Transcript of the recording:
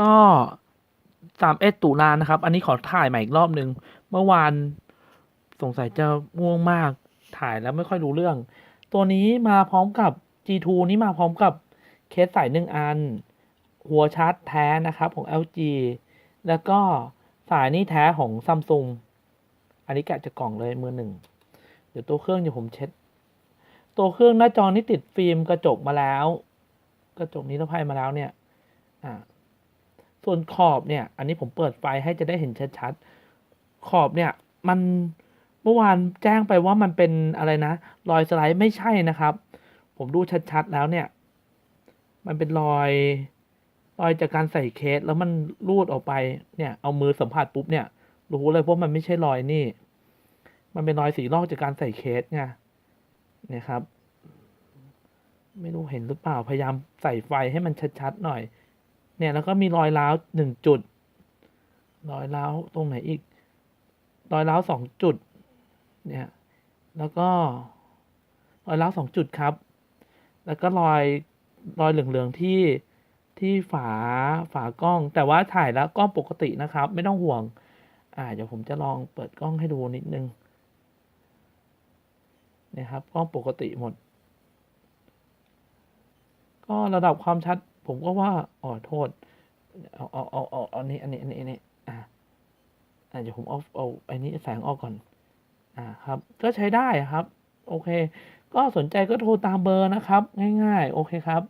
ก็สามเอ็ดตุลานะครับ อันนี้ขอถ่ายใหม่อีกรอบหนึ่งเมื่อวานสงสัยจะง่วงมากถ่ายแล้วไม่ค่อยรู้เรื่อง ตัวนี้มาพร้อมกับ G2 นี้มาพร้อมกับเคสใส่หนึ่งอัน หัวชาร์จแท้นะครับของ LG แล้วก็สายนี่แท้ของซัมซุงอันนี้แกะจากกล่องเลยมือหนึ่ง เดี๋ยวตัวเครื่องเดี๋ยวผมเช็ด ตัวเครื่องหน้าจอนี่ติดฟิล์มกระจกมาแล้ว กระจกนิรภัยมาแล้วเนี่ย อ่า ส่วนขอบเนี่ย อันนี้ผมเปิดไฟให้จะได้เห็นชัดๆ ขอบเนี่ย มันเมื่อวานแจ้งไปว่ามันเป็นอะไรนะ รอยสไลด์ไม่ใช่นะครับ ผมดูชัดๆแล้วเนี่ย มันเป็นรอยรอยจากการใส่เคสแล้วมันรูดออกไปเนี่ย เอามือสัมผัสปุ๊บเนี่ย รู้เลยเพรามันไม่ใช่รอยนี่ มันเป็นรอยสีลอกจากการใส่เคสไงเนี่ยครับ ไม่รู้เห็นหรือเปล่าพยายามใส่ไฟให้มันชัดๆหน่อย เนี่ยแล้วก็มีรอยร้าวหนึ่งจุด รอยร้าวตรงไหนอีก รอยร้าวสองจุด เนี่ย แล้วก็รอยร้าวสองจุดครับ แล้วก็รอยรอยเหลืองๆที่ที่ฝาฝากล้อง แต่ว่าถ่ายแล้วกล้องปกตินะครับ ไม่ต้องห่วง อ่าเดี๋ยวผมจะลองเปิดกล้องให้ดูนิดนึงนี่ยครับกล้องปกติหมด ก็ระดับความชัด ผมก็ว่าอ๋อโทษเอาเอาเอาเอาอันนี้อันนี้อันนี้อันนี้อ่าอ่าเดี๋ยวผมเอาเอาอันนี้แสงออกก่อน อ่าครับ ก็ใช้ได้ครับ โอเค ก็สนใจก็โทรตามเบอร์นะครับ ง่าย ๆ โอเคครับ